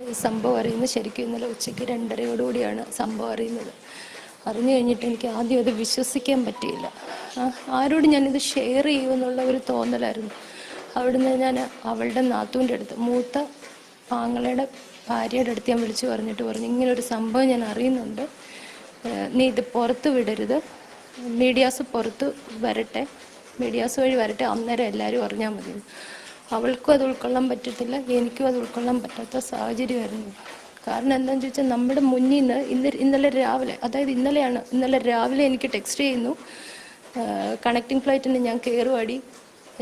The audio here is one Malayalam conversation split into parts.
ഈ സംഭവം അറിയുന്നത് ശരിക്കും ഇന്നലെ ഉച്ചയ്ക്ക് രണ്ടരയോടുകൂടിയാണ് സംഭവം അറിയുന്നത്. അറിഞ്ഞു കഴിഞ്ഞിട്ട് എനിക്ക് ആദ്യം അത് വിശ്വസിക്കാൻ പറ്റിയില്ല. ആരോട് ഞാനിത് ഷെയർ ചെയ്യുമെന്നുള്ള ഒരു തോന്നലായിരുന്നു. അവിടുന്ന് ഞാൻ അവളുടെ നാത്തൂന്റെ അടുത്ത് മൂത്ത ആങ്ങളയുടെ ഭാര്യയുടെ അടുത്ത് ഞാൻ വിളിച്ചു പറഞ്ഞിട്ട് പറഞ്ഞു ഇങ്ങനൊരു സംഭവം ഞാൻ അറിയുന്നുണ്ട്. നീ ഇത് പുറത്ത് വിടരുത്. മീഡിയാസ് പുറത്ത് വരട്ടെ. മീഡിയാസ് വഴി വരട്ടെ. അന്നേരം എല്ലാവരും അറിഞ്ഞാൽ മതി അവൾക്കും അത് ഉൾക്കൊള്ളാൻ പറ്റത്തില്ല എനിക്കും അത് ഉൾക്കൊള്ളാൻ പറ്റാത്ത സാഹചര്യമായിരുന്നു. കാരണം എന്താണെന്ന് ചോദിച്ചാൽ നമ്മുടെ മുന്നിൽ നിന്ന് ഇന്ന് ഇന്നലെ രാവിലെ അതായത് ഇന്നലെയാണ് ഇന്നലെ രാവിലെ എനിക്ക് ടെക്സ്റ്റ് ചെയ്യുന്നു. കണക്റ്റിംഗ് ഫ്ലൈറ്റിന് ഞാൻ കയറുവാടി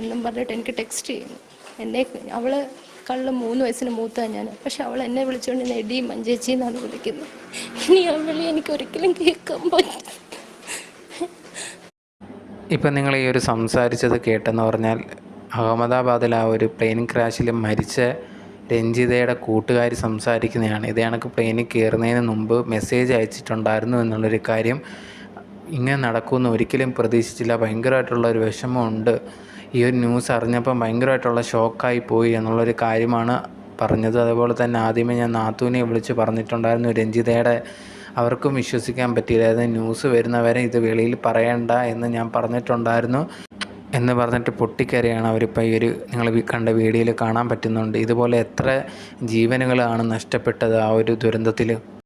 എന്നും പറഞ്ഞിട്ട് എനിക്ക് ടെക്സ്റ്റ് ചെയ്യുന്നു. എന്നെ അവൾ കള്ള മൂന്ന് വയസ്സിന് മൂത്താണ് ഞാൻ. പക്ഷെ അവൾ എന്നെ വിളിച്ചുകൊണ്ട് എന്നെ എടി മഞ്ചേച്ചി എന്നാണ് വിളിക്കുന്നത്. ഇനി ആ വിളി എനിക്ക് ഒരിക്കലും കേൾക്കാൻ പറ്റും ഇപ്പം നിങ്ങൾ ഈ ഒരു സംസാരിച്ചത് കേട്ടെന്ന് പറഞ്ഞാൽ അഹമ്മദാബാദിൽ ആ ഒരു പ്ലെയിൻ ക്രാഷിൽ മരിച്ച രഞ്ജിതയുടെ കൂട്ടുകാരി സംസാരിക്കുന്നതാണ്. ഇതേ കണക്ക് പ്ലെയിനിൽ കയറുന്നതിന് മുമ്പ് മെസ്സേജ് അയച്ചിട്ടുണ്ടായിരുന്നു എന്നുള്ളൊരു കാര്യം ഇങ്ങനെ നടക്കുമെന്ന് ഒരിക്കലും പ്രതീക്ഷിച്ചില്ല. ഭയങ്കരമായിട്ടുള്ള ഒരു വിഷമമുണ്ട്. ഈ ഒരു ന്യൂസ് അറിഞ്ഞപ്പം ഭയങ്കരമായിട്ടുള്ള ഷോക്കായി പോയി എന്നുള്ളൊരു കാര്യമാണ് പറഞ്ഞത്. അതുപോലെ തന്നെ ആദ്യമേ ഞാൻ നാത്തൂനെ വിളിച്ച് പറഞ്ഞിട്ടുണ്ടായിരുന്നു രഞ്ജിതയുടെ. അവർക്കും വിശ്വസിക്കാൻ പറ്റിയില്ല അതായത് ന്യൂസ് വരുന്നവരെ ഇത് വെളിയിൽ പറയണ്ട എന്ന് ഞാൻ പറഞ്ഞിട്ടുണ്ടായിരുന്നു. എന്ന് പറഞ്ഞിട്ട് പൊട്ടിക്കരയാണ് അവരിപ്പോൾ ഈ ഒരു നിങ്ങൾ കണ്ട വീഡിയോയിൽ കാണാൻ പറ്റുന്നുണ്ട്. ഇതുപോലെ എത്ര ജീവനുകളാണ് നഷ്ടപ്പെട്ടത് ആ ഒരു ദുരന്തത്തിൽ